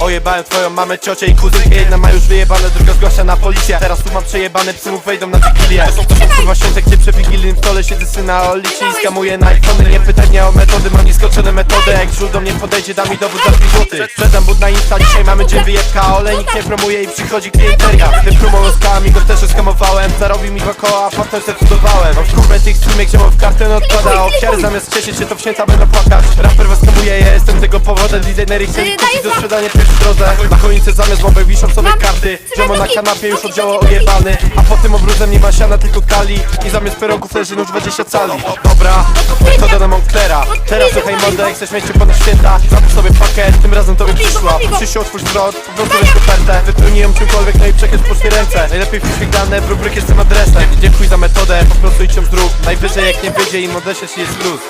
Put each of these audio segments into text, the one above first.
Ojebałem twoją mamę, ciocię i kuzynkę Jedna ma już wyjebane, druga zgłasza na policję. Teraz tu mam przejebane, psy mu wejdą na wigilię. To są kurwa święte, gdzie przy wigilijnym stole siedzę syna o liczy i skamuję na ikony Nie pytaj mnie o metody, mam nieskoczone metody. Jak żul do mnie podejdzie, da mi dowód za 5 złotych Sprzedam bud na Insta, dzisiaj mamy dzień wyjebka a Olejnik nie promuje i przychodzi klienteria. Tym promą skałami go też skamowałem. Zarobił mi dwa koła, a potem se cudowałem Mam kurwę tych streamek, gdzie mam w kartę odpada. Ofiary zamiast cieszyć się, to wsięta będą płakać. Raper was kupić do za- sprzedania pierwszy drodze. Na choince zamiast bombek wiszą sobie Mam karty. Ziomo na kanapie już nogi. ojebany A po tym obruzem nie ma siana, tylko kali. I zamiast pierogów leży nóż 20 cali. Dobra, metoda na Monclera Teraz słuchaj mordę, jak chcesz mieć się ponad święta Zapisz sobie pakiet, tym razem tobie przyszła. Przyszło otwórz zwrot, po prostu weź kopertę Wypełnij ją czymkolwiek, no i przekryć poczty ręce. Najlepiej wpisz dane, w rubrykę z tym adresem. Dziękuj za metodę, po prostu idź ją zrób. Najwyżej jak nie wyjdzie im odeszeć jest luz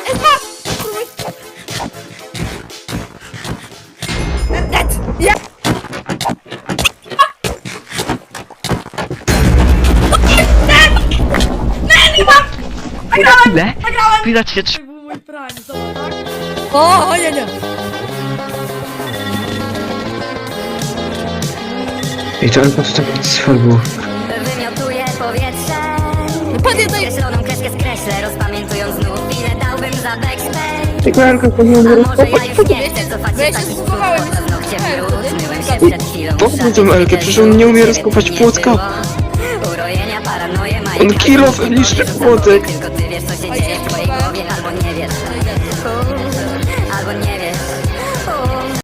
Ile? Widać się trzy... To był mój zobacz, tak? O, o, nie, nie. I to albo to tak słabo. Wymiotuję powietrze Panie, daj... Zieloną kreskę skreślę Rozpamiętując znów Ile dałbym za backspace Tak A może ja już nie chcę cofać Bo ja się takich brud Myłem się przed chwilą po co tą Elkę? Przecież on nie umie rozkopać płotka. On kilo niszczy płotek.